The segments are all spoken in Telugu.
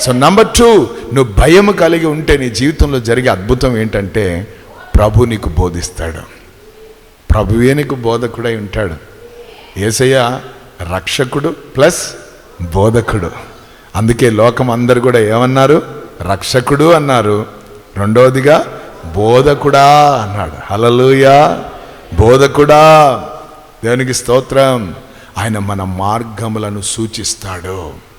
సో నంబర్ టూ నువ్వు భయం కలిగి ఉంటే నీ జీవితంలో జరిగే అద్భుతం ఏంటంటే ప్రభు నీకు బోధిస్తాడు. ప్రభువే నీకు బోధకుడై ఉంటాడు. ఏసయ్య రక్షకుడు ప్లస్ బోధకుడు. అందుకే లోకం అందరు కూడా ఏమన్నారు? రక్షకుడు అన్నారు. రెండవదిగా బోధకుడా అన్నాడు. హలలుయా బోధకుడా. దేవునికి స్తోత్రం. ఆయన మన మార్గములను సూచిస్తాడు.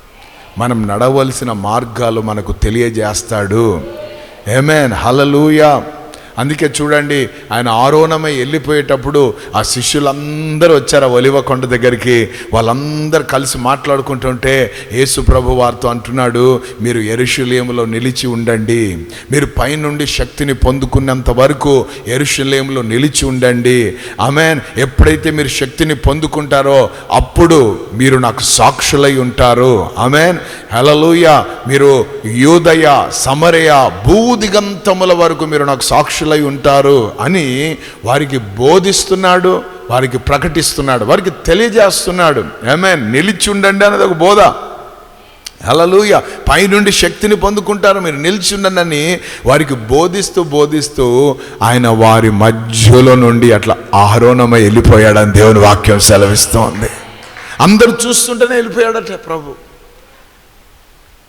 మనం నడవలసిన మార్గాలు మనకు తెలియజేస్తాడు. ఏమేన్ హలలుయా అందుకే చూడండి ఆయన ఆరోణమై వెళ్ళిపోయేటప్పుడు ఆ శిష్యులందరూ వచ్చారు ఆ ఒలివ కొండ దగ్గరికి. వాళ్ళందరూ కలిసి మాట్లాడుకుంటుంటే యేసు ప్రభు వారితో అంటున్నాడు మీరు ఎరుషులేములో నిలిచి ఉండండి. మీరు పైనుండి శక్తిని పొందుకున్నంత వరకు ఎరుషులేములో నిలిచి ఉండండి. ఆమెన్. ఎప్పుడైతే మీరు శక్తిని పొందుకుంటారో అప్పుడు మీరు నాకు సాక్షులై ఉంటారు. ఆమెన్. హలలుయ మీరు యూదయ సమరయ భూదిగంతముల వరకు మీరు నాకు సాక్షులై ఉంటారు అని వారికి బోధిస్తున్నాడు వారికి ప్రకటిస్తున్నాడు వారికి తెలియజేస్తున్నాడు. ఏమే నిలిచి ఉండండి అనేది ఒక బోధ. అలలుయ పైనుండి శక్తిని పొందుకుంటారు మీరు నిలిచి ఉండండి వారికి బోధిస్తూ బోధిస్తూ ఆయన వారి మధ్యలో నుండి అట్లా ఆరోణమై వెళ్ళిపోయాడని దేవుని వాక్యం సెలవిస్తోంది. అందరూ చూస్తుంటేనే వెళ్ళిపోయాడట ప్రభు.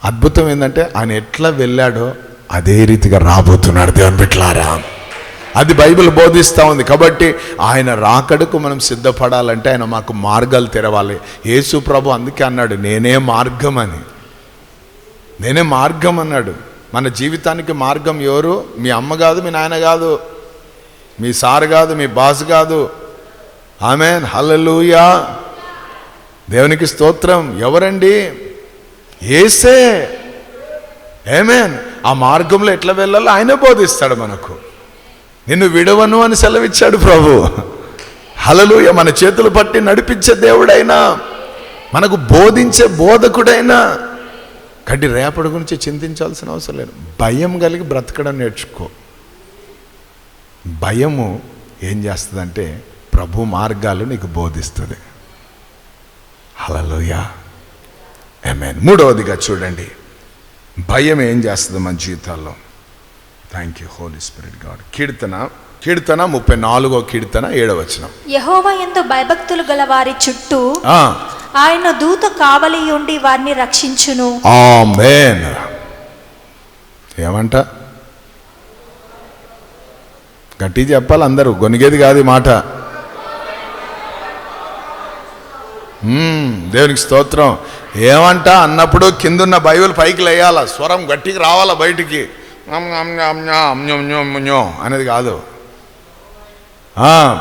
అద్భుతం ఏంటంటే ఆయన ఎట్లా వెళ్ళాడో అదే రీతిగా రాబోతున్నాడు దేవుని బిట్లారా అది బైబిల్ బోధిస్తూ ఉంది. కాబట్టి ఆయన రాకడకు మనం సిద్ధపడాలంటే ఆయన మాకు మార్గాలు తెరవాలి. యేసు ప్రభు అందుకే అన్నాడు నేనే మార్గం అని నేనే మార్గం అన్నాడు. మన జీవితానికి మార్గం ఎవరు? మీ అమ్మ కాదు మీ నాయన కాదు మీ సార్ కాదు మీ బాస్ కాదు. ఆమెన్. హల్లెలూయా. దేవునికి స్తోత్రం. ఎవరండి? ఏసే ఏమేన్ ఆ మార్గంలో ఎట్లా వెళ్ళాలో ఆయనే బోధిస్తాడు మనకు. నిన్ను విడవను అని సెలవిచ్చాడు ప్రభు. హలలుయ మన చేతులు పట్టి నడిపించే దేవుడైనా మనకు బోధించే బోధకుడైనా కడ్డి రేపటి గురించి చింతించాల్సిన అవసరం లేదు. భయం కలిగి బ్రతకడం నేర్చుకో. భయము ఏం చేస్తుందంటే ప్రభు మార్గాలు నీకు బోధిస్తుంది. హలలుయ ఏమేన్ మూడవదిగా చూడండి. భయం ఏం చేస్తుంది మన జీవితాల్లో? Thank you holy spirit god కీర్తన కీర్తన ముప్పై నాలుగో కీర్తన ఏడవచనం యహోవ ఎందు భయభక్తులు గల వారి చుట్టూ ఆయన దూత కావలి ఉండి వారిని రక్షించును. ఆమేన్. ఏమంట? గట్టి చెప్పాలి అందరూ గొనిగేది కాదు మాట. దేవునికి స్తోత్రం. ఏమంట? అన్నప్పుడు కిందున్న బైబిల్ పైకి లేయాల? స్వరం గట్టికి రావాలా బయటికి? అనేది కాదు.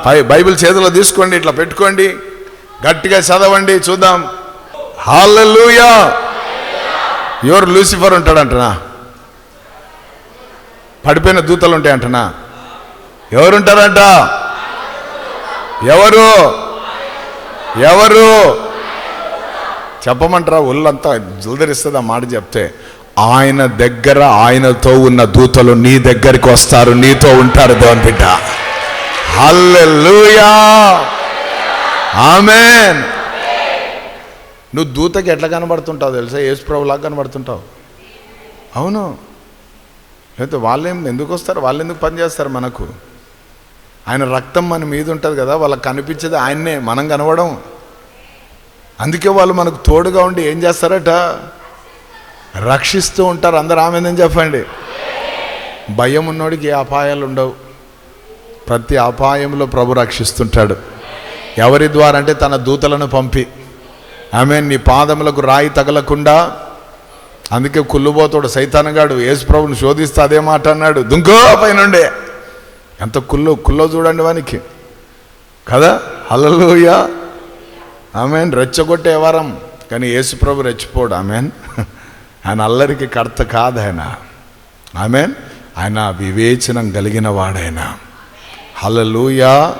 పై బైబిల్ చేతిలో తీసుకోండి ఇట్లా పెట్టుకోండి. గట్టిగా చదవండి చూద్దాం. హాలూయా ఎవరు లూసిఫర్ ఉంటాడంటనా? పడిపోయిన దూతలు ఉంటాయంటనా? ఎవరుంటారంట? ఎవరు? ఎవరు? చెప్పమంటారా? ఒళ్ళంతా జుల్దరిస్తుంది ఆ మాట చెప్తే ఆయన దగ్గర ఆయనతో ఉన్న దూతలు నీ దగ్గరికి వస్తారు నీతో ఉంటారు దేవుని బిడ్డ. హల్లెలూయా! ఆమెన్! నువ్వు దూతకి ఎట్లా కనబడుతుంటావు తెలుసా? యేసు ప్రభులాగా కనబడుతుంటావు. అవును. లేకపోతే వాళ్ళేం ఎందుకు వస్తారు? వాళ్ళు ఎందుకు పనిచేస్తారు మనకు? ఆయన రక్తం మన మీద ఉంటుంది కదా వాళ్ళకి కనిపించేది ఆయన్నే మనం కనబడం అందుకే వాళ్ళు మనకు తోడుగా ఉండి ఏం చేస్తారట? రక్షిస్తూ ఉంటారు. అందరు ఆమెందని చెప్పండి. భయం ఉన్నోడికి ఏ అపాయాలు ఉండవు. ప్రతి అపాయంలో ప్రభు రక్షిస్తుంటాడు. ఎవరి ద్వారా అంటే తన దూతలను పంపి. ఆమె నీ పాదములకు రాయి తగలకుండా. అందుకే కుళ్ళుబోతాడు సైతానగాడు యేసు ప్రభుని శోధిస్తే అదే మాట అన్నాడు. దుంకో పైనుండే. ఎంత కుల్లో కుల్లో చూడండి వానికి. కదా? హల్లెలూయా. ఆమెన్. రెచ్చగొట్టే వరం. కానీ యేసుప్రభు రెచ్చిపోడు. ఆమెన్. ఆయన అల్లరికి కర్త కాదు ఆయన ఆమెన్. ఆయన వివేచనం కలిగిన వాడైనా హలలుయా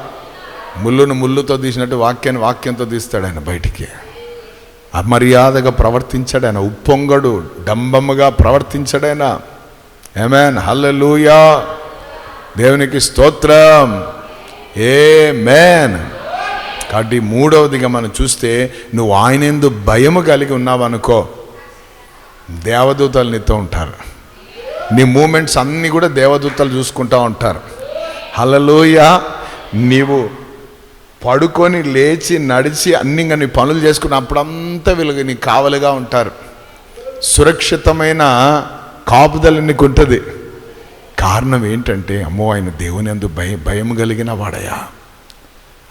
ముళ్ళును ముళ్ళుతో తీసినట్టు వాక్యాన్ని వాక్యంతో తీస్తాడు ఆయన బయటికి. అమర్యాదగా ప్రవర్తించాడు ఆయన ఉప్పొంగడు. డంబముగా ప్రవర్తించాడు ఆయన ఏమేన్ హల్లెలూయా. దేవునికి స్తోత్రం. ఏ మేన్ కాబట్టి మూడవదిగా మనం చూస్తే నువ్వు ఆయన ఎందు భయము కలిగి ఉన్నావనుకో దేవదూతలు నీతో ఉంటారు. నీ మూమెంట్స్ అన్నీ కూడా దేవదూతలు చూసుకుంటూ ఉంటారు. హలలోయ నీవు పడుకొని లేచి నడిచి అన్ని నీ పనులు చేసుకుని అప్పుడంతా వీళ్ళు నీకు కావలిగా ఉంటారు. సురక్షితమైన కాపుదల నీకు ఉంటుంది. కారణం ఏంటంటే అమ్మో ఆయన దేవుని అందు భయం భయం కలిగిన వాడయా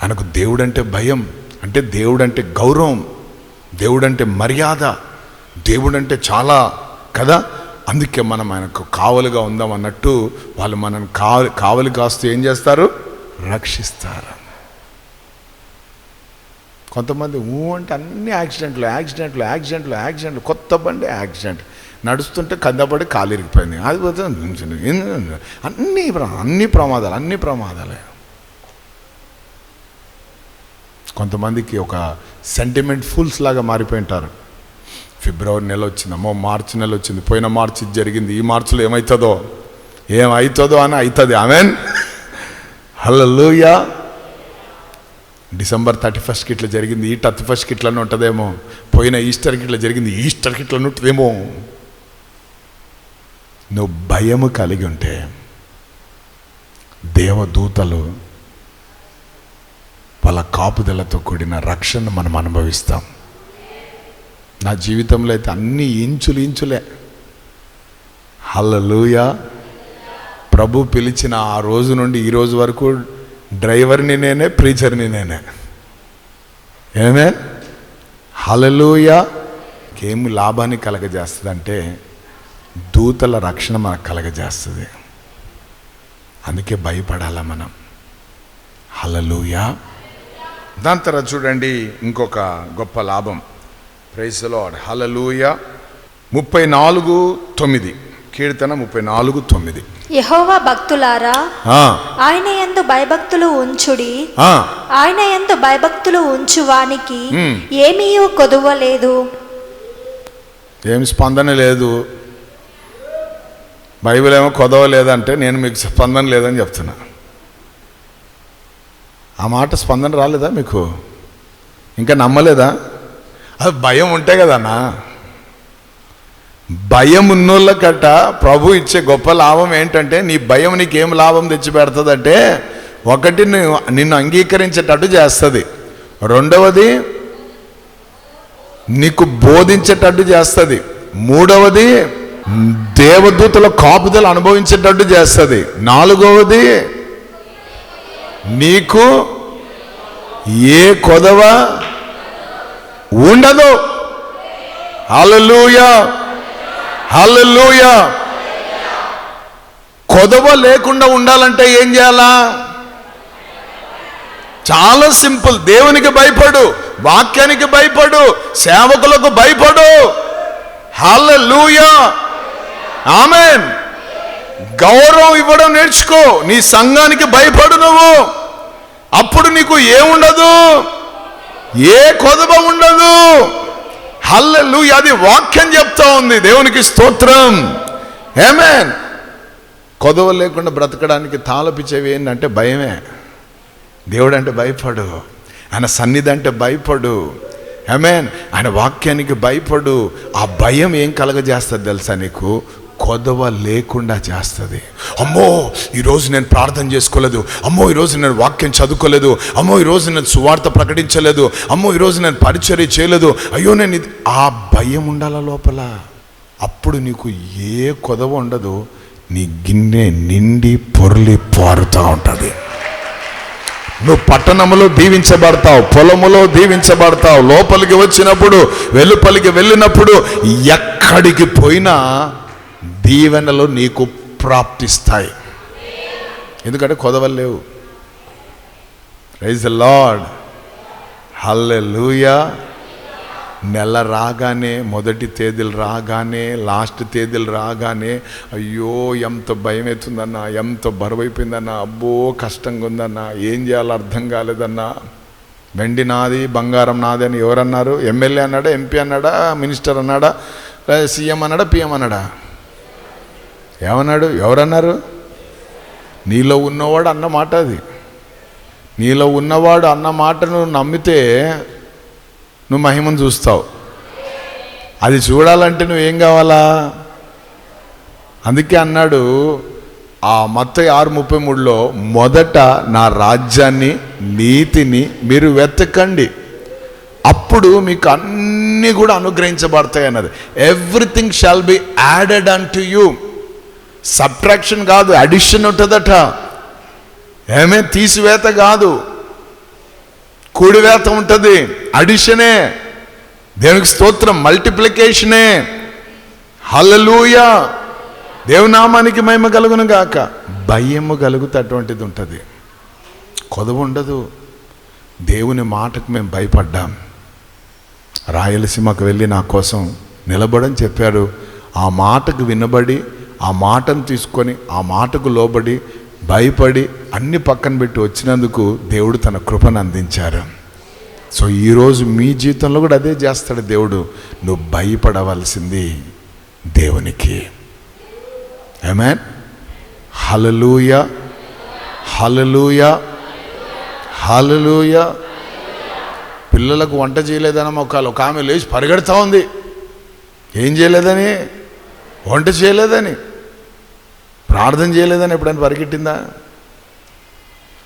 ఆయనకు దేవుడంటే భయం అంటే దేవుడంటే గౌరవం దేవుడంటే మర్యాద దేవుడంటే చాలా కదా? అందుకే మనం ఆయనకు కావలుగా ఉందాం అన్నట్టు వాళ్ళు మనం కావలి కావలి కాస్తూ ఏం చేస్తారు? రక్షిస్తారు. కొంతమంది ఊ అంటే అన్ని యాక్సిడెంట్లు యాక్సిడెంట్లు యాక్సిడెంట్లు యాక్సిడెంట్లు కొత్త బండి యాక్సిడెంట్. నడుస్తుంటే కందపడి కాలు ఇరిగిపోయింది. అది అన్ని అన్ని ప్రమాదాలు అన్ని ప్రమాదాలే. కొంతమందికి ఒక సెంటిమెంట్ ఫుల్స్ లాగా మారిపోయి ఉంటారు. ఫిబ్రవరి నెల వచ్చింది అమ్మో మార్చి నెల వచ్చింది పోయిన మార్చి జరిగింది ఈ మార్చిలో ఏమవుతుందో ఏమవుతుందో అని అవుతుంది ఆమెన్. హల్లెలూయా. డిసెంబర్ థర్టీ ఫస్ట్కి ఇట్లా జరిగింది ఈ థర్టీ ఫస్ట్కి ఇట్లానే ఉంటుందేమో పోయిన ఈస్టర్కి ఇట్లా జరిగింది ఈస్టర్కి ఇట్లా ఉంటుందేమో. నువ్వు భయము కలిగి ఉంటే దేవదూతలు వాళ్ళ కాపుదలతో కూడిన రక్షణ మనం అనుభవిస్తాం. నా జీవితంలో అయితే అన్ని ఇంచులు ఇంచులే. హల్లెలూయా. ప్రభు పిలిచిన ఆ రోజు నుండి ఈ రోజు వరకు డ్రైవర్ని నేనే ప్రీచర్ని నేనే. ఏమే? హలలుయ ఏమి లాభాన్ని కలగజేస్తుందంటే దూతల రక్షణ మనకు కలగజేస్తుంది. అందుకే భయపడాల మనం. హలలుయా దాని తర్వాత చూడండి ఇంకొక గొప్ప లాభం. ప్రైస్లో హలలుయ ముప్పై నాలుగు తొమ్మిది. కీర్తన ముప్పై నాలుగు తొమ్మిది. యహోవా భక్తులారా ఆయన యందు భయభక్తులు ఉంచుడి ఆయన యందు భయభక్తులు ఉంచువానికి. ఏమీ కొదువలేదు ఏమి స్పందన లేదు. బైబిల్ ఏమో కొదవ లేదంటే నేను మీకు స్పందన లేదని చెప్తున్నా. ఆ మాట స్పందన రాలేదా మీకు? ఇంకా నమ్మలేదా? అది భయం ఉంటే కదన్నా. భయం ఉన్నోళ్ళ కట్ట ప్రభు ఇచ్చే గొప్ప లాభం ఏంటంటే నీ భయం నీకేం లాభం తెచ్చి పెడుతుందంటే ఒకటి నువ్వు నిన్ను అంగీకరించేటట్టు చేస్తుంది. రెండవది నీకు బోధించేటట్టు చేస్తుంది. మూడవది దేవదూతల కాపుదలు అనుభవించేటట్టు చేస్తుంది. నాలుగవది నీకు ఏ కొదవ ఉండదు. హలలుయా హలలుయా కొదవ లేకుండా ఉండాలంటే ఏం చేయాలా? చాలా సింపుల్. దేవునికి భయపడు వాక్యానికి భయపడు సేవకులకు భయపడు. Hallelujah amen. గౌరవం ఇవ్వడం నేర్చుకో. నీ సంఘానికి భయపడు నువ్వు. అప్పుడు నీకు ఏముండదు? ఏ కొదవ ఉండదు. హల్లెలు అది వాక్యం చెప్తా ఉంది. దేవునికి స్తోత్రం. ఏమేన్ కొదవ లేకుండా బ్రతకడానికి తాళపిచ్చేవి ఏంటంటే భయమే. దేవుడు అంటే భయపడు. ఆయన సన్నిధి అంటే భయపడు. ఐమేన్ ఆయన వాక్యానికి భయపడు. ఆ భయం ఏం కలగజేస్తుంది తెలుసా నీకు? కొదవ లేకుండా చేస్తుంది. అమ్మో ఈరోజు నేను ప్రార్థన చేసుకోలేదు. అమ్మో ఈరోజు నేను వాక్యం చదువుకోలేదు. అమ్మో ఈరోజు నేను సువార్త ప్రకటించలేదు. అమ్మో ఈరోజు నేను పరిచర్య చేయలేదు. అయ్యో నేను ఇది ఆ భయం ఉండాల లోపల. అప్పుడు నీకు ఏ కొదవ ఉండదు. నీ గిన్నె నిండి పొర్లి పారుతూ ఉంటుంది. నువ్వు పట్టణములో దీవించబడతావు పొలములో దీవించబడతావు లోపలికి వచ్చినప్పుడు వెలుపలికి వెళ్ళినప్పుడు ఎక్కడికి పోయినా దీవెనలు నీకు ప్రాప్తిస్తాయి. ఎందుకంటే కొదవలు లేవు. రైజ్ లార్డ్ హల్లే నెల రాగానే మొదటి తేదీలు రాగానే లాస్ట్ తేదీలు రాగానే అయ్యో ఎంత భయం అవుతుందన్నా ఎంత బరువైపోయిందన్నా అబ్బో కష్టంగా ఉందన్నా ఏం చేయాలో అర్థం కాలేదన్నా. వెండి నాది బంగారం నాది అని ఎవరన్నారు? ఎమ్మెల్యే అన్నాడా ఎంపీ అన్నాడా మినిస్టర్ అన్నాడా సీఎం అన్నాడా పిఎం అన్నాడా? ఏమన్నాడు? ఎవరన్నారు? నీలో ఉన్నవాడు అన్న మాట అది. నీలో ఉన్నవాడు అన్న మాటను నమ్మితే నువ్వు మహిమను చూస్తావు. అది చూడాలంటే నువ్వేం కావాలా? అందుకే అన్నాడు ఆ మత్త ఆరు ముప్పై మూడులో మొదట నా రాజ్యాన్ని నీతిని మీరు వెతకండి. అప్పుడు మీకు అన్నీ కూడా అనుగ్రహించబడతాయి అన్నది. Everything shall be added unto you subtraction కాదు అడిషన్ ఉంటుందట. ఏమే తీసివేత కాదు. కూడివేత ఉంటుంది. అడిషనే దేవునికి స్తోత్రం మల్టిప్లికేషనే హల్లెలూయా దేవునామానికి మహిమ కలుగును గాక. భయము కలుగుతటువంటిది ఉంటుంది. కొదవు ఉండదు. దేవుని మాటకు మేము భయపడ్డాం. రాయలసీమకు వెళ్ళి నా కోసం నిలబడని చెప్పారు ఆ మాటకు వినబడి ఆ మాటను తీసుకొని ఆ మాటకు లోబడి భయపడి అన్ని పక్కన పెట్టి వచ్చినందుకు దేవుడు తన కృపను అందించారు. సో ఈరోజు మీ జీవితంలో కూడా అదే చేస్తాడు దేవుడు. నువ్వు భయపడవలసింది దేవునికి. ఏమేన్ హలలుయ హలలుయ హలలుయ పిల్లలకు వంట చేయలేదని ఒక ఒక ఆమె లేచి పరిగెడతా ఉంది. ఏం చేయలేదని? వంట చేయలేదని? ప్రార్థన చేయలేదని ఎప్పుడైనా పరిగెట్టిందా?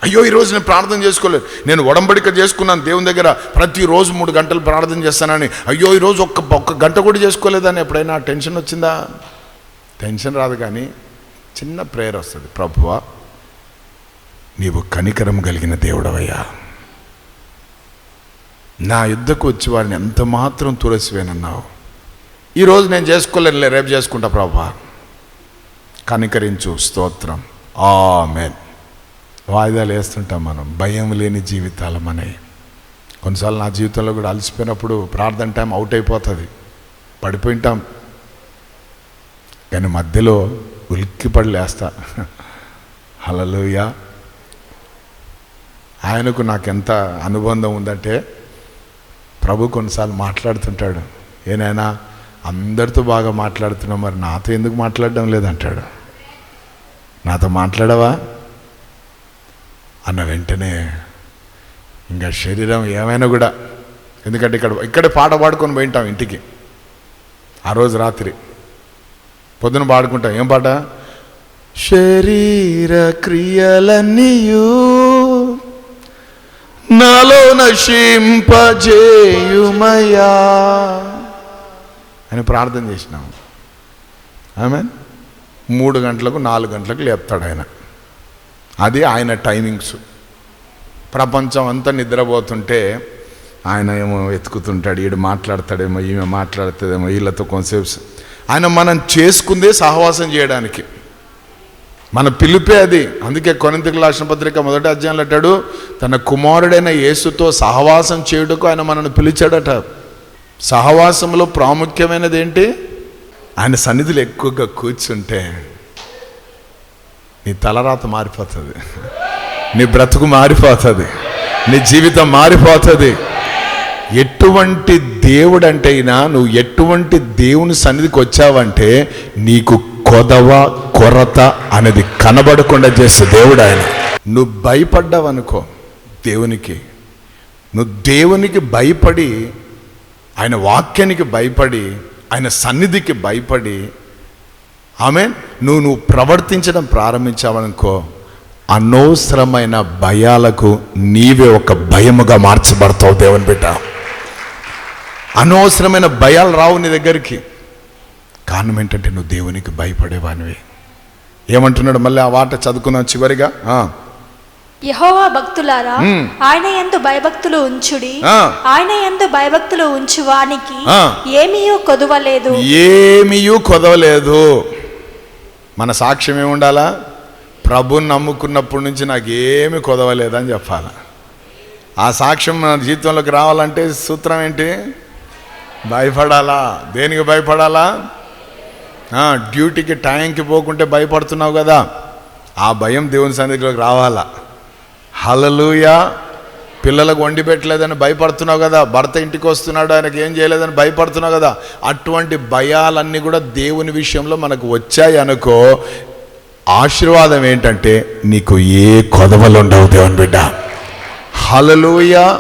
అయ్యో ఈరోజు నేను ప్రార్థన చేసుకోలేదు. నేను ఒడంబడిక చేసుకున్నాను. దేవుని దగ్గర ప్రతిరోజు మూడు గంటలు ప్రార్థన చేస్తానని. అయ్యో ఈరోజు ఒక్క ఒక్క గంట కూడా చేసుకోలేదని ఎప్పుడైనా టెన్షన్ వచ్చిందా? టెన్షన్ రాదు కానీ చిన్న ప్రేయర్ వస్తుంది. ప్రభువా నీవు కనికరం కలిగిన దేవుడవయ్యా. నా యుద్ధకు వచ్చి వారిని ఎంత మాత్రం తులసివేనన్నావు. ఈరోజు నేను చేసుకోలేనులే రేపు చేసుకుంటా ప్రభా కనికరించు. స్తోత్రం. ఆమెన్. వాయిదాలు వేస్తుంటాం మనం. భయం లేని జీవితాలు మనవి. కొన్నిసార్లు నా జీవితంలో కూడా అలసిపోయినప్పుడు ప్రార్థన టైం అవుట్ అయిపోతుంది. పడిపోయింటాం. కానీ మధ్యలో ఉలిక్కి పడలేస్తా హలలోయ ఆయనకు నాకెంత అనుబంధం ఉందంటే ప్రభు కొన్నిసార్లు మాట్లాడుతుంటాడు. ఏనైనా అందరితో బాగా మాట్లాడుతున్నావు మరి నాతో ఎందుకు మాట్లాడడం లేదంటాడు. నాతో మాట్లాడవా? అన్న వెంటనే ఇంకా శరీరం ఏమైనా కూడా ఎందుకంటే ఇక్కడ ఇక్కడే పాట పాడుకొని పోయింటాం ఇంటికి. ఆ రోజు రాత్రి. పొద్దున పాడుకుంటాం. ఏం పాట? శరీర క్రియలన్నీయు నాలో నశింపజేయుమయ్యా. అని ప్రార్థన చేసినాం ఆమె మూడు గంటలకు నాలుగు గంటలకు లేపుతాడు ఆయన. అది ఆయన టైమింగ్స్. ప్రపంచం అంతా నిద్రపోతుంటే ఆయన ఏమో వెతుకుతుంటాడు ఈడు మాట్లాడతాడేమో ఈమె మాట్లాడుతుందేమో వీళ్ళతో కొంతసేపు ఆయన మనం చేసుకుందే సహవాసం చేయడానికి. మన పిలిపే అది. అందుకే కొనంతికి రాసిన పత్రిక మొదటి అధ్యాయంలో అంటాడు తన కుమారుడైన యేసుతో సహవాసం చేయుటకు ఆయన మనల్ని పిలిచాడట. సహవాసంలో ప్రాముఖ్యమైనది ఏంటి? ఆయన సన్నిధిలో ఎక్కువగా కూర్చుంటే నీ తలరాత మారిపోతుంది. నీ బ్రతుకు మారిపోతుంది. నీ జీవితం మారిపోతుంది. ఎటువంటి దేవుడు అంటే అయినా నువ్వు ఎటువంటి దేవుని సన్నిధికి వచ్చావంటే నీకు కొదవ కొరత అనేది కనబడకుండా చేసే దేవుడు ఆయన. నువ్వు భయపడ్డావనుకో దేవునికి. నువ్వు దేవునికి భయపడి ఆయన వాక్యానికి భయపడి ఆయన సన్నిధికి భయపడి ఆమె నువ్వు నువ్వు ప్రవర్తించడం ప్రారంభించావనుకో అనవసరమైన భయాలకు నీవే ఒక భయముగా మార్చబడతావు దేవుని బిడ్డ. అనవసరమైన భయాలు రావు నీ దగ్గరికి. కారణం ఏంటంటే నువ్వు దేవునికి భయపడేవానివి. ఏమంటున్నాడు మళ్ళీ ఆ వాట చదువుకున్నావు చివరిగా? యహోవా భక్తులారా. ఆయన ఎందు భయభక్తులు ఉంచుడి. ఆయన ఎందు భయభక్తులు ఉంచువానికి. ఏమీయూ కొదువలేదు. ఏమీయూ కొదవలేదు. మన సాక్ష్యం ఏముండాలా? ప్రభుని నమ్ముకున్నప్పటి నుంచి నాకు ఏమి కొదవలేదని చెప్పాలి? ఆ సాక్ష్యం మన జీవితంలోకి రావాలంటే సూత్రం ఏంటి? భయపడాలా? దేనికి భయపడాలా? డ్యూటీకి టైంకి పోకుంటే భయపడుతున్నావు కదా. ఆ భయం దేవుని సన్నిధిలోకి రావాలా? హలలుయా పిల్లలకు వండి పెట్టలేదని భయపడుతున్నావు కదా. భర్త ఇంటికి వస్తున్నాడు ఆయనకి ఏం చేయలేదని భయపడుతున్నావు కదా. అటువంటి భయాలన్నీ కూడా దేవుని విషయంలో మనకు వచ్చాయి అనుకో. ఆశీర్వాదం ఏంటంటే నీకు ఏ కొదవలు ఉండవు దేవుని బిడ్డ. హలలుయ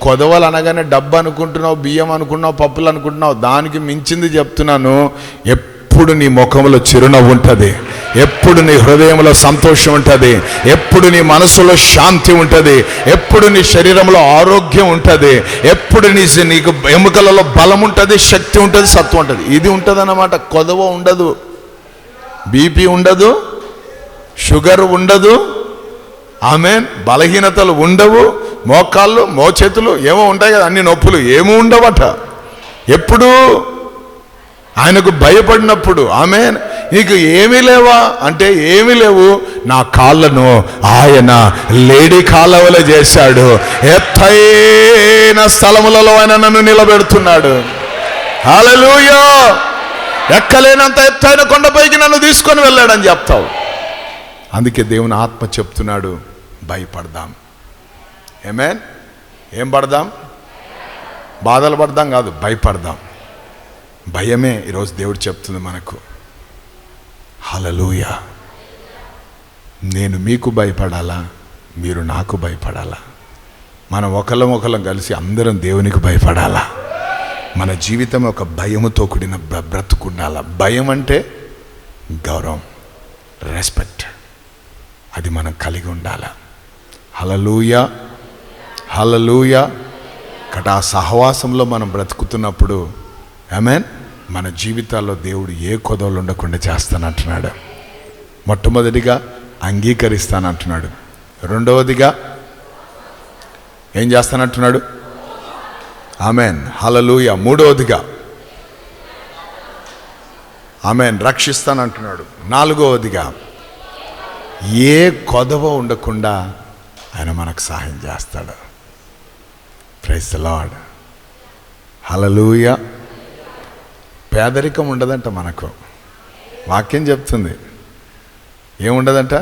కొదవలు అనగానే డబ్బు అనుకుంటున్నావు బియ్యం అనుకుంటున్నావు పప్పులు అనుకుంటున్నావు. దానికి మించింది చెప్తున్నాను. ఎప్పుడు నీ ముఖంలో చిరునవ్వు ఉంటుంది. ఎప్పుడు నీ హృదయంలో సంతోషం ఉంటుంది? ఎప్పుడు నీ మనసులో శాంతి ఉంటుంది? ఎప్పుడు నీ శరీరంలో ఆరోగ్యం ఉంటుంది? ఎప్పుడు నీ నీకు ఎముకలలో బలం ఉంటుంది? శక్తి ఉంటుంది? సత్వం ఉంటుంది? ఇది ఉంటుంది అన్నమాట కొదవ ఉండదు. బీపీ ఉండదు. షుగర్ ఉండదు. ఆమె బలహీనతలు ఉండవు. మోకాళ్ళు మోచేతులు ఏమో ఉంటాయి కదా అన్ని నొప్పులు. ఏమీ ఉండవట. ఎప్పుడూ ఆయనకు భయపడినప్పుడు ఆమె నీకు ఏమీ లేవా? అంటే ఏమీ లేవు. నా కాళ్ళను ఆయన లేడీ కాలవలే చేశాడు. ఎత్తైన స్థలములలో ఆయన నన్ను నిలబెడుతున్నాడు. హల్లెలూయా! ఎక్కలేనంత ఎత్తైన కొండపైకి నన్ను తీసుకొని వెళ్ళాడని చెప్తావు. అందుకే దేవుని ఆత్మ చెప్తున్నాడు భయపడదాం. ఏమేన్ ఏం పడదాం? బాధలు పడదాం కాదు భయపడదాం. భయమే ఈరోజు దేవుడు చెప్తుంది మనకు. హలలూయ నేను మీకు భయపడాలా? మీరు నాకు భయపడాలా? మనం ఒకళ్ళం ఒకళ్ళం కలిసి అందరం దేవునికి భయపడాలా? మన జీవితం ఒక భయముతో కూడిన బ్ర- బ్రతుకుండాల? భయం అంటే గౌరవం రెస్పెక్ట్. అది మనం కలిగి ఉండాల? హలలూయ హలలూయ కట ఆ సహవాసంలో మనం బ్రతుకుతున్నప్పుడు. ఐ మీన్ మన జీవితాల్లో దేవుడు ఏ కొదవలు ఉండకుండా చేస్తానంటున్నాడు. మొట్టమొదటిగా అంగీకరిస్తానంటున్నాడు. రెండవదిగా ఏం చేస్తానంటున్నాడు? ఆమెన్. హలలుయ మూడవదిగా ఆమెన్. రక్షిస్తానంటున్నాడు. నాలుగవదిగా ఏ కొదవ ఉండకుండా ఆయన మనకు సహాయం చేస్తాడు. ప్రైస్ లాడ్ హలలుయ పేదరికం ఉండదంట మనకు. వాక్యం చెప్తుంది. ఏముండదంట?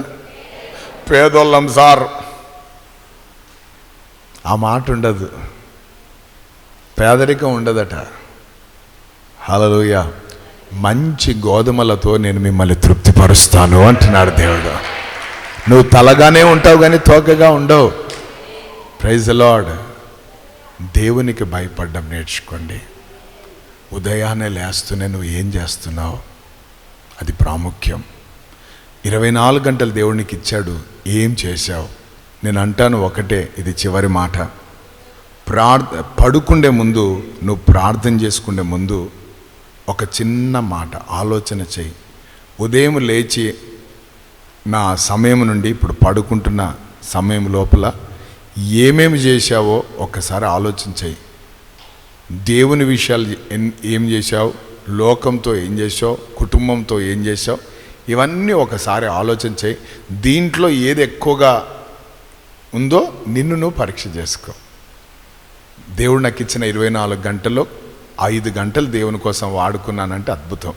పేదోళ్ళం సార్. ఆ మాట ఉండదు. పేదరికం ఉండదట. హలలుయ మంచి గోధుమలతో నేను మిమ్మల్ని తృప్తిపరుస్తాను అంటున్నాడు దేవుడు. నువ్వు తలగానే ఉంటావు కానీ తోకగా ఉండవు. ప్రైజ్ లార్డ్ దేవునికి భయపడ్డం నేర్చుకోండి. ఉదయాన్నే లేస్తూనే నువ్వు ఏం చేస్తున్నావు? అది ప్రాముఖ్యం. ఇరవై నాలుగు గంటలు దేవునికి ఇచ్చాడు ఏం చేశావు? నేను అంటాను ఒకటే ఇది చివరి మాట. ప్రార్థ పడుకుండే ముందు నువ్వు ప్రార్థన చేసుకునే ముందు ఒక చిన్న మాట ఆలోచన చెయ్యి. ఉదయం లేచి నా సమయం నుండి ఇప్పుడు పడుకుంటున్న సమయం లోపల ఏమేమి చేశావో ఒక్కసారి ఆలోచించేయి దేవుని విషయాలు ఏం చేశావు? లోకంతో ఏం చేసావు కుటుంబంతో ఏం చేసావు ఇవన్నీ ఒకసారి ఆలోచించాయి దీంట్లో ఏది ఎక్కువగా ఉందో నిన్ను నువ్వు పరీక్ష చేసుకో. దేవుడు నాకు ఇచ్చిన ఇరవై నాలుగు గంటల్లో ఐదు గంటలు దేవుని కోసం వాడుకున్నానంటే అద్భుతం.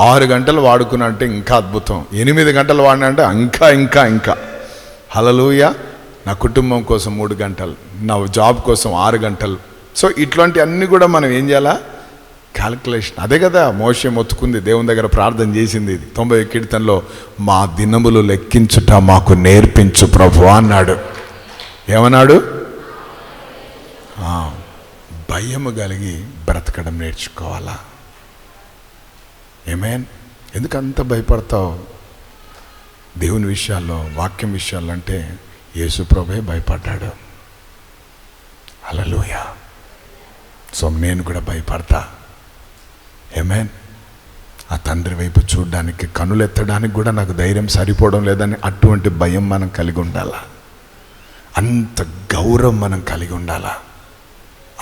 ఆరు గంటలు వాడుకున్నానంటే ఇంకా అద్భుతం. ఎనిమిది గంటలు వాడినంటే ఇంకా ఇంకా ఇంకా. హలలుయ నా కుటుంబం కోసం మూడు గంటలు నా జాబ్ కోసం ఆరు గంటలు సో ఇట్లాంటి అన్నీ కూడా మనం ఏం చేయాలా? క్యాల్కులేషన్ అదే కదా మోషే మొత్తుకుంది దేవుని దగ్గర ప్రార్థన చేసింది ఇది. తొంభై కీర్తనలో మా దినములు లెక్కించుట మాకు నేర్పించు ప్రభు అన్నాడు. ఏమన్నాడు? భయము కలిగి బ్రతకడం నేర్చుకోవాలా? ఏమేన్ ఎందుకు అంత భయపడతావు? దేవుని విషయాల్లో వాక్యం విషయాల్లో అంటే యేసుప్రభే భయపడ్డాడు. అలలోయా సో నేను కూడా భయపడతా. ఏమేన్ ఆ తండ్రి వైపు చూడడానికి కనులెత్తడానికి కూడా నాకు ధైర్యం సరిపోవడం లేదని అటువంటి భయం మనం కలిగి ఉండాలా? అంత గౌరవం మనం కలిగి ఉండాలా?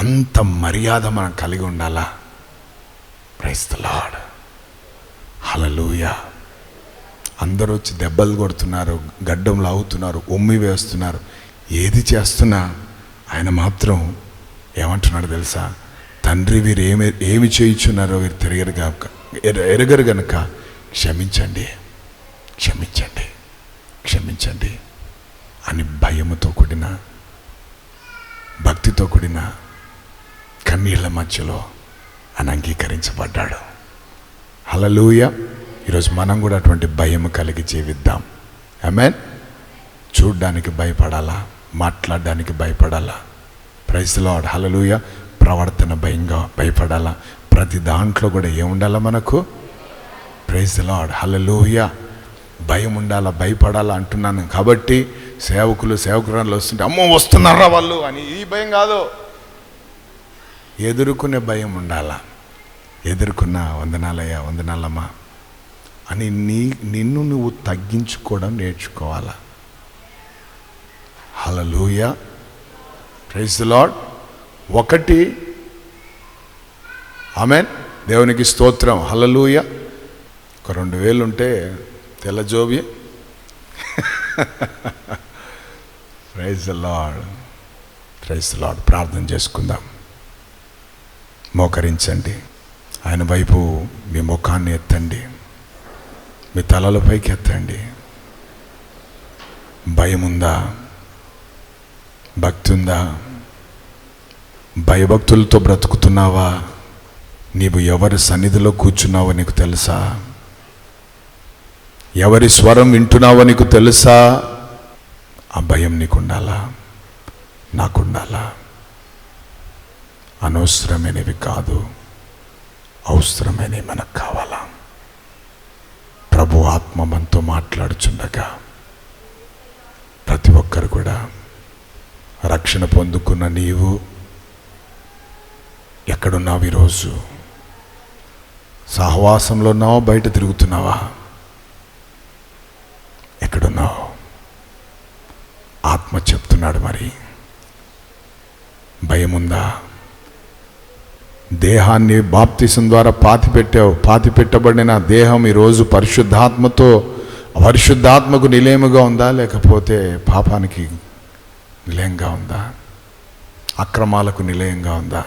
అంత మర్యాద మనం కలిగి ఉండాలా? ప్రైస్ ద లార్డ్ హలలుయా అందరూ వచ్చి దెబ్బలు కొడుతున్నారు గడ్డంలో అవుతున్నారు ఉమ్మి వేస్తున్నారు. ఏది చేస్తున్నా ఆయన మాత్రం ఏమంటున్నాడు తెలుసా? తండ్రి వీరు ఏమి ఏమి చేయించున్నారో వీరు తిరగరు కాక ఎరగరు గనుక క్షమించండి క్షమించండి క్షమించండి అని భయముతో కూడిన భక్తితో కూడిన కన్నీళ్ళ మధ్యలో అని అంగీకరించబడ్డాడు. హలలుయ ఈరోజు మనం కూడా అటువంటి భయం కలిగి జీవిద్దాం. ఆమెన్ చూడ్డానికి భయపడాలా? మాట్లాడడానికి భయపడాలా? ప్రైజ్ లాడ్ హలలుయ ప్రవర్తన భయంగా భయపడాలా. ప్రతి దాంట్లో కూడా ఏముండాలా మనకు? ప్రైజ్ లాడ్ హలలుయ భయం ఉండాలా భయపడాలా అంటున్నాను. కాబట్టి సేవకులు సేవకురాలు వస్తుంటే అమ్మో వస్తున్నారా వాళ్ళు? అని ఈ భయం కాదు. ఎదుర్కొనే భయం ఉండాలా. ఎదుర్కొన్న వందనాలయ్యా వందనాలమ్మా. అని నీ నిన్ను నువ్వు తగ్గించుకోవడం నేర్చుకోవాలా. హలలుయ ప్రైజ్ లాడ్ ఒకటి. ఆమెన్. దేవునికి స్తోత్రం. హలలూయ ఒక రెండు వేలు ఉంటే తెల్లజోబి ప్రైజ్ లాడ్ ప్రైజ్ లాడ్ ప్రార్థన చేసుకుందాం. మోకరించండి. ఆయన వైపు మీ ముఖాన్ని ఎత్తండి. మీ తలల పైకి ఎత్తండి. భయం ఉందా భక్తి ఉందా భయభక్తులతో బ్రతుకుతున్నావా? నీవు ఎవరి సన్నిధిలో కూర్చున్నావో నీకు తెలుసా? ఎవరి స్వరం వింటున్నావో నీకు తెలుసా? ఆ భయం నీకుండాలా? నాకుండాలా? అనవసరమైనవి కాదు. అవసరమైనవి మనకు కావాలా? ప్రభు ఆత్మ మనతో మాట్లాడుచుండగా ప్రతి ఒక్కరు కూడా రక్షణ పొందుకున్న నీవు ఎక్కడున్నావు ఈరోజు? సహవాసంలో ఉన్నావా? బయట తిరుగుతున్నావా? ఎక్కడున్నావు? ఆత్మ చెప్తున్నాడు మరి. భయం ఉందా దేహాన్ని బాప్తిసం ద్వారా పాతి పాతిపెట్టబడిన పాతి పెట్టబడిన దేహం ఈరోజు పరిశుద్ధాత్మతో పరిశుద్ధాత్మకు నిలయముగా ఉందా? లేకపోతే పాపానికి నిలయంగా ఉందా? అక్రమాలకు నిలయంగా ఉందా?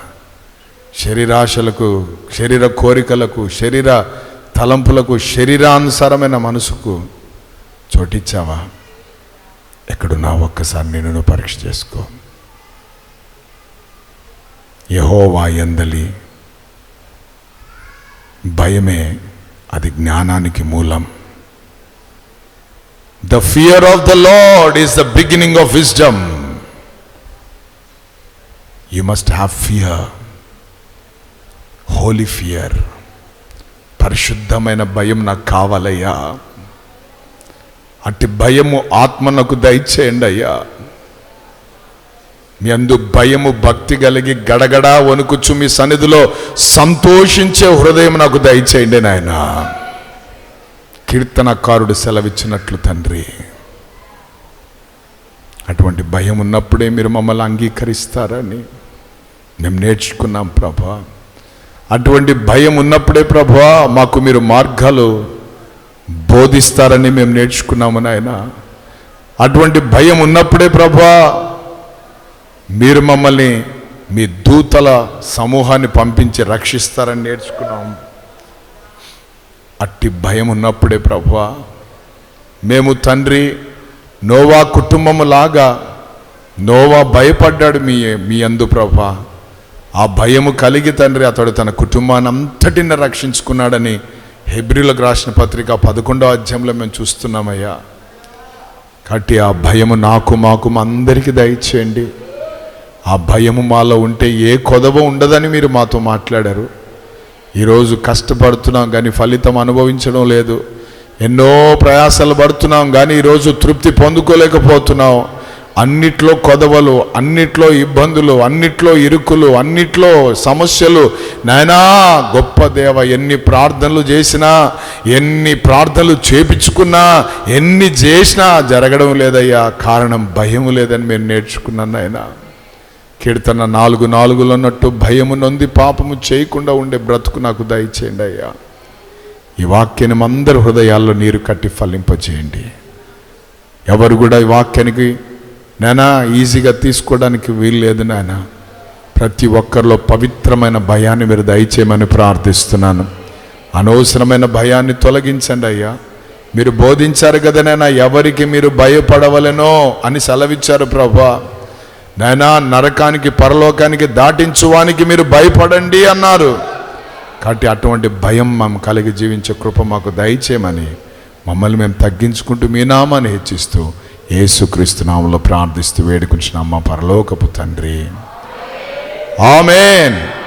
శరీరాశలకు శరీర కోరికలకు శరీర తలంపులకు శరీరానుసారమైన మనసుకు చోటిచ్చావా? ఎక్కడున్నా ఒక్కసారి నేను పరీక్ష చేసుకో. యహోవా ఎందలి భయమే అది జ్ఞానానికి మూలం. The fear of the lord is the beginning of wisdom you must have fear holy fear పరిశుద్ధమైన భయం నాకు కావాలయ్యా. అట్టి భయము ఆత్మనకు దయచేయండి అయ్యా. మీ అందు భయము భక్తి కలిగి గడగడా వణుకుచు మీ సన్నిధిలో సంతోషించే హృదయం నాకు దయచేయండి నాయన. కీర్తనకారుడు సెలవిచ్చినట్లు తండ్రి. అటువంటి భయం ఉన్నప్పుడే మీరు మమ్మల్ని అంగీకరిస్తారని మేము నేర్చుకున్నాం ప్రభా. అటువంటి భయం ఉన్నప్పుడే ప్రభా మాకు మీరు మార్గాలు బోధిస్తారని మేము నేర్చుకున్నాము నాయన. అటువంటి భయం ఉన్నప్పుడే ప్రభువా మీరు మమ్మల్ని మీ దూతల సమూహాన్ని పంపించి రక్షిస్తారని నేర్చుకున్నాం అట్టి భయం ఉన్నప్పుడే ప్రభా మేము తండ్రి నోవా కుటుంబము లాగా నోవా భయపడ్డాడు మీ మీ అందు ప్రభా ఆ భయము కలిగి తండ్రి అతడు తన కుటుంబాన్ని అంతటిని రక్షించుకున్నాడని హెబ్రిలకు రాసిన పత్రిక పదకొండో అధ్యాయంలో మేము చూస్తున్నామయ్యా. కాబట్టి ఆ భయము నాకు మాకు అందరికీ దయచేయండి. ఆ భయము మాలో ఉంటే ఏ కొదవ ఉండదని మీరు మాతో మాట్లాడారు. ఈరోజు కష్టపడుతున్నాం కానీ ఫలితం అనుభవించడం లేదు. ఎన్నో ప్రయాసాలు పడుతున్నాం కానీ ఈరోజు తృప్తి పొందుకోలేకపోతున్నాం. అన్నిట్లో కొదవలు అన్నిట్లో ఇబ్బందులు అన్నిట్లో ఇరుకులు అన్నిట్లో సమస్యలు. నాయనా గొప్ప దేవ ఎన్ని ప్రార్థనలు చేసినా ఎన్ని ప్రార్థనలు చేపించుకున్నా ఎన్ని చేసినా జరగడం లేదయ్యా. కారణం భయం లేదని మేము నేర్చుకున్నాను నాయనా. కీర్తన నాలుగు నాలుగులో ఉన్నట్టు భయము నొంది పాపము చేయకుండా ఉండే బ్రతుకు నాకు దయచేయండి అయ్యా. ఈ వాక్యాన్ని అందరి హృదయాల్లో నీరు కట్టి ఫలింపచేయండి ఎవరు కూడా ఈ వాక్యానికి నేనా ఈజీగా తీసుకోవడానికి వీలు లేదు నాయన ప్రతి ఒక్కరిలో పవిత్రమైన భయాన్ని మీరు దయచేయమని ప్రార్థిస్తున్నాను. అనవసరమైన భయాన్ని తొలగించండి అయ్యా. మీరు బోధించారు కదా నాయన ఎవరికి మీరు భయపడవలెనో అని సెలవిచ్చారు ప్రభా. నాయనా నరకానికి పరలోకానికి దాటించువానికి మీరు భయపడండి అన్నారు. కాబట్టి అటువంటి భయం మేము కలిగి జీవించే కృప మాకు దయచేయమని మమ్మల్ని మేము తగ్గించుకుంటూ మీ నామాన్ని హెచ్చిస్తూ యేసుక్రీస్తునామంలో ప్రార్థిస్తూ వేడుకుంటున్నాం పరలోకపు తండ్రి. ఆమెన్.